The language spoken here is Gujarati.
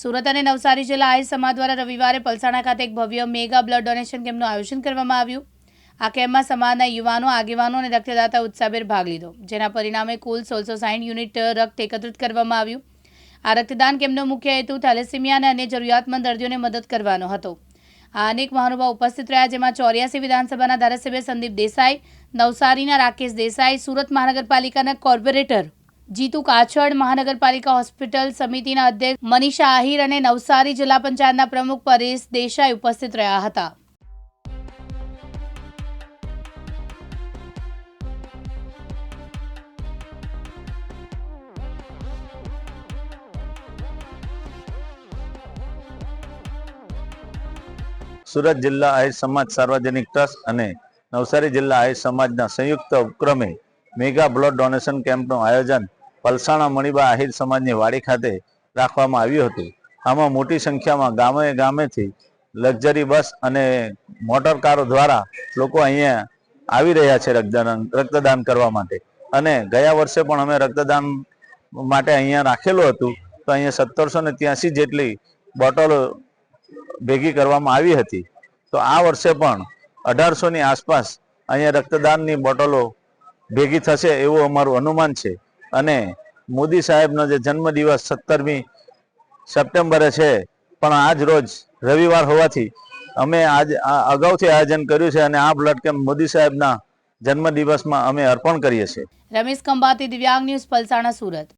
સુરત અને નવસારી જિલ્લા આય સમાજ દ્વારા રવિવારે પલસાણા ખાતે એક ભવ્ય મેગા બ્લડ ડોનેશન કેમ્પનું આયોજન કરવામાં આવ્યું. આ કેમ્પમાં સમાજના યુવાનો, આગેવાનો અને રક્તદાતા ઉત્સાહભેર ભાગ લીધો. જેના પરિણામે કુલ સોળસો સાઠ યુનિટ રક્ત એકત્રિત કરવામાં આવ્યું. આ રક્તદાન કેમ્પનો મુખ્ય હેતુ થેલેસીમિયા અને અન્ય જરૂરિયાતમંદ દર્દીઓને મદદ કરવાનો હતો. આ અનેક મહાનુભાવ ઉપસ્થિત રહ્યા, જેમાં ચોર્યાસી વિધાનસભાના ધારાસભ્ય સંદીપ દેસાઈ, નવસારીના રાકેશ દેસાઈ, સુરત મહાનગરપાલિકાના કોર્પોરેટર જીતુ કાછડ મહાનગરપાલિકા હોસ્પિટલ સમિતિના અધ્યક્ષ મનીષા આહિર અને નવસારી જિલ્લા પંચાયતના પ્રમુખ પરેશ દેસાઈ ઉપસ્થિત રહ્યા હતા. સુરત જિલ્લા આહિર સમાજ સાર્વજનિક ટ્રસ્ટ અને નવસારી જિલ્લા આહિર સમાજના સંયુક્ત ઉપક્રમે મેગા બ્લડ ડોનેશન કેમ્પનું આયોજન પલસાણા મણિબા આહિર સમાજની વાડી ખાતે રાખવામાં આવ્યું હતું. આમાં મોટી સંખ્યામાં ગામે ગામેથી લક્ઝરી બસ અને મોટર કારો દ્વારા લોકો અહીંયા આવી રહ્યા છે રક્તદાન રક્તદાન કરવા માટે. અને ગયા વર્ષે પણ અમે રક્તદાન માટે અહીંયા રાખેલું હતું. તો અહીંયા સત્તરસો ને ત્યાસી જેટલી બોટલો ભેગી કરવામાં આવી હતી. તો આ વર્ષે પણ અઢારસો ની આસપાસ અહીંયા રક્તદાનની બોટલો ભેગી થશે એવું અમારું અનુમાન છે. અને મોદી સાહેબનો જે જન્મદિવસ સત્તરમી સપ્ટેમ્બરે છે, પણ આજ રોજ રવિવાર હોવાથી અમે આજ અગાઉથી આયોજન કર્યું છે અને આ બ્લડ કેમ્પ મોદી સાહેબના જન્મદિવસમાં અમે અર્પણ કરીએ છીએ. રમેશ ખંભાતી, દિવ્યાંગ ન્યૂઝ, પલસાણા, સુરત.